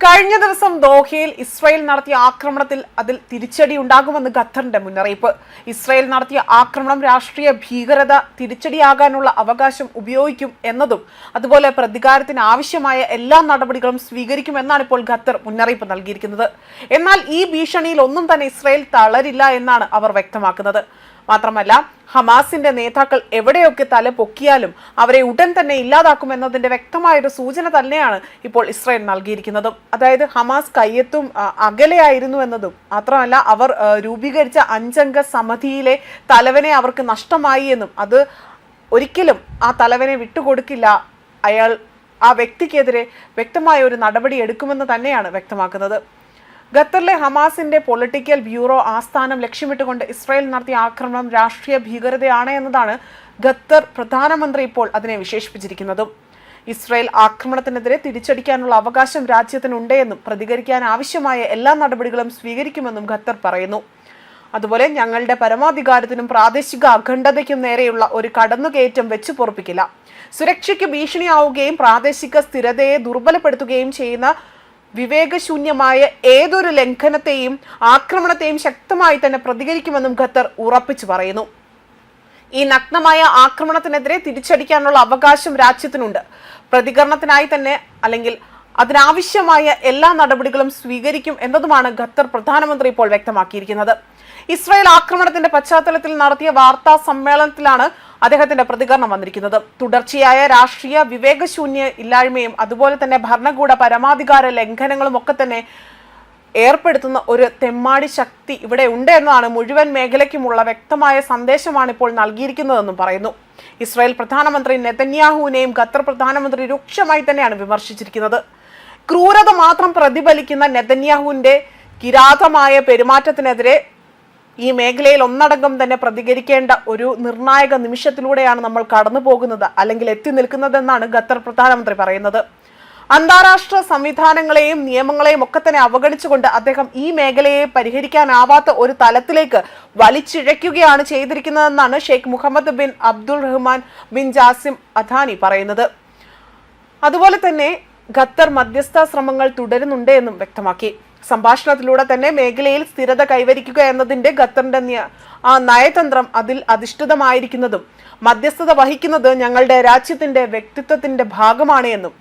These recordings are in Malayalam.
കഴിഞ്ഞ ദിവസം ദോഹയിൽ ഇസ്രായേൽ നടത്തിയ ആക്രമണത്തിൽ അതിൽ തിരിച്ചടി ഉണ്ടാകുമെന്ന് ഖത്തറിന്റെ മുന്നറിയിപ്പ്. ഇസ്രായേൽ നടത്തിയ ആക്രമണം രാഷ്ട്രീയ ഭീകരത തിരിച്ചടിയാകാനുള്ള അവകാശം ഉപയോഗിക്കും എന്നതും അതുപോലെ പ്രതികാരത്തിന് ആവശ്യമായ എല്ലാ നടപടികളും സ്വീകരിക്കുമെന്നാണ് ഇപ്പോൾ ഖത്തർ മുന്നറിയിപ്പ് നൽകിയിരിക്കുന്നത്. എന്നാൽ ഈ ഭീഷണിയിൽ ഒന്നും തന്നെ ഇസ്രായേൽ തളരില്ല എന്നാണ് അവർ വ്യക്തമാക്കുന്നത്. മാത്രമല്ല ഹമാസിന്റെ നേതാക്കൾ എവിടെയൊക്കെ തല പൊക്കിയാലും അവരെ ഉടൻ തന്നെ ഇല്ലാതാക്കുമെന്നതിന്റെ വ്യക്തമായൊരു സൂചന തന്നെയാണ് ഇപ്പോൾ ഇസ്രായേൽ നൽകിയിരിക്കുന്നത്. അതായത് ഹമാസ് കയ്യെത്തും അകലെയായിരുന്നു എന്നതും മാത്രമല്ല അവർ രൂപീകരിച്ച അഞ്ചംഗ സമിതിയിലെ തലവനെ അവർക്ക് നഷ്ടമായി എന്നും അത് ഒരിക്കലും ആ തലവനെ വിട്ടുകൊടുക്കില്ല. അയാൾ ആ വ്യക്തിക്കെതിരെ വ്യക്തമായ ഒരു നടപടി എടുക്കുമെന്ന് തന്നെയാണ് വ്യക്തമാക്കുന്നത്. ഖത്തറിലെ ഹമാസിന്റെ പൊളിറ്റിക്കൽ ബ്യൂറോ ആസ്ഥാനം ലക്ഷ്യമിട്ടുകൊണ്ട് ഇസ്രായേൽ നടത്തിയ ആക്രമണം രാഷ്ട്രീയ ഭീകരതയാണ് എന്നതാണ് ഖത്തർ പ്രധാനമന്ത്രി ഇപ്പോൾ അതിനെ വിശേഷിപ്പിച്ചിരിക്കുന്നതും. ഇസ്രായേൽ ആക്രമണത്തിനെതിരെ തിരിച്ചടിക്കാനുള്ള അവകാശം രാജ്യത്തിനുണ്ട് എന്നും പ്രതികരിക്കാൻ ആവശ്യമായ എല്ലാ നടപടികളും സ്വീകരിക്കുമെന്നും ഖത്തർ പറയുന്നു. അതുപോലെ ഞങ്ങളുടെ പരമാധികാരത്തിനും പ്രാദേശിക അഖണ്ഡതയ്ക്കും നേരെയുള്ള ഒരു കടന്നുകയറ്റം വെച്ചു പൊറപ്പിക്കില്ല. സുരക്ഷയ്ക്ക് ഭീഷണിയാവുകയും പ്രാദേശിക സ്ഥിരതയെ ദുർബലപ്പെടുത്തുകയും ചെയ്യുന്ന വിവേകശൂന്യമായ ഏതൊരു ലംഘനത്തെയും ആക്രമണത്തെയും ശക്തമായി തന്നെ പ്രതികരിക്കുമെന്നും ഖത്തർ ഉറപ്പിച്ചു പറയുന്നു. ഈ നഗ്നമായ ആക്രമണത്തിനെതിരെ തിരിച്ചടിക്കാനുള്ള അവകാശം രാജ്യത്തിനുണ്ട്. പ്രതികരണത്തിനായി തന്നെ അല്ലെങ്കിൽ അതിനാവശ്യമായ എല്ലാ നടപടികളും സ്വീകരിക്കും എന്നതുമാണ് ഖത്തർ പ്രധാനമന്ത്രി ഇപ്പോൾ വ്യക്തമാക്കിയിരിക്കുന്നത്. ഇസ്രായേൽ ആക്രമണത്തിന്റെ പശ്ചാത്തലത്തിൽ നടത്തിയ വാർത്താ സമ്മേളനത്തിലാണ് അദ്ദേഹത്തിന്റെ പ്രതികരണം വന്നിരിക്കുന്നത്. തുടർച്ചയായ രാഷ്ട്രീയ വിവേകശൂന്യ ഇല്ലായ്മയും അതുപോലെ തന്നെ ഭരണകൂട പരമാധികാര ലംഘനങ്ങളും ഒക്കെ തന്നെ ഏർപ്പെടുത്തുന്ന ഒരു തെമ്മാടി ശക്തി ഇവിടെ ഉണ്ട് എന്നാണ് മുഴുവൻ മേഖലയ്ക്കുമുള്ള വ്യക്തമായ സന്ദേശമാണ് ഇപ്പോൾ നൽകിയിരിക്കുന്നതെന്നും പറയുന്നു. ഇസ്രായേൽ പ്രധാനമന്ത്രി നെതന്യാഹുവിനെയും ഖത്തർ പ്രധാനമന്ത്രി രൂക്ഷമായി തന്നെയാണ് വിമർശിച്ചിരിക്കുന്നത്. ക്രൂരത മാത്രം പ്രതിഫലിക്കുന്ന നെതന്യാഹുവിന്റെ കിരാതമായ പെരുമാറ്റത്തിനെതിരെ ഈ മേഖലയിൽ ഒന്നടങ്കം തന്നെ പ്രതികരിക്കേണ്ട ഒരു നിർണായക നിമിഷത്തിലൂടെയാണ് നമ്മൾ കടന്നു പോകുന്നത് അല്ലെങ്കിൽ എത്തി നിൽക്കുന്നതെന്നാണ് ഖത്തർ പ്രധാനമന്ത്രി പറയുന്നത്. അന്താരാഷ്ട്ര സംവിധാനങ്ങളെയും നിയമങ്ങളെയും ഒക്കെ തന്നെ അവഗണിച്ചുകൊണ്ട് അദ്ദേഹം ഈ മേഖലയെ പരിഹരിക്കാനാവാത്ത ഒരു തലത്തിലേക്ക് വലിച്ചിഴയ്ക്കുകയാണ് ചെയ്തിരിക്കുന്നതെന്നാണ് Sheikh Mohammed bin Abdul Rahman bin Jassim Al Thani പറയുന്നത്. അതുപോലെ തന്നെ ഖത്തർ മധ്യസ്ഥ ശ്രമങ്ങൾ തുടരുന്നുണ്ട് എന്നും വ്യക്തമാക്കി. സംഭാഷണത്തിലൂടെ തന്നെ മേഖലയിൽ സ്ഥിരത കൈവരിക്കുക എന്നതിന്റെ ഖത്തറിന്റെ ആ നയതന്ത്രം അതിൽ അധിഷ്ഠിതമായിരിക്കുന്നതും മധ്യസ്ഥത വഹിക്കുന്നത് ഞങ്ങളുടെ രാജ്യത്തിന്റെ വ്യക്തിത്വത്തിന്റെ ഭാഗമാണ് എന്നും.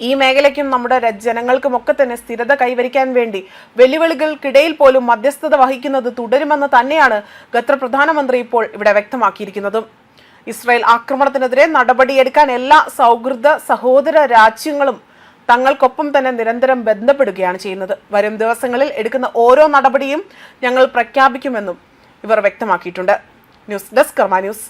ഈ മേഖലയ്ക്കും നമ്മുടെ ജനങ്ങൾക്കുമൊക്കെ തന്നെ സ്ഥിരത കൈവരിക്കാൻ വേണ്ടി വെല്ലുവിളികൾക്കിടയിൽ പോലും മധ്യസ്ഥത വഹിക്കുന്നത് തുടരുമെന്ന് തന്നെയാണ് ഖത്തർ പ്രധാനമന്ത്രി ഇപ്പോൾ ഇവിടെ വ്യക്തമാക്കിയിരിക്കുന്നതും. ഇസ്രായേൽ ആക്രമണത്തിനെതിരെ നടപടിയെടുക്കാൻ എല്ലാ സൗഹൃദ സഹോദര രാജ്യങ്ങളും തങ്ങൾക്കൊപ്പം തന്നെ നിരന്തരം ബന്ധപ്പെടുകയാണ് ചെയ്യുന്നത്. വരും ദിവസങ്ങളിൽ എടുക്കുന്ന ഓരോ നടപടിയും ഞങ്ങൾ പ്രഖ്യാപിക്കുമെന്നും ഇവർ വ്യക്തമാക്കിയിട്ടുണ്ട്. News desk Karma news.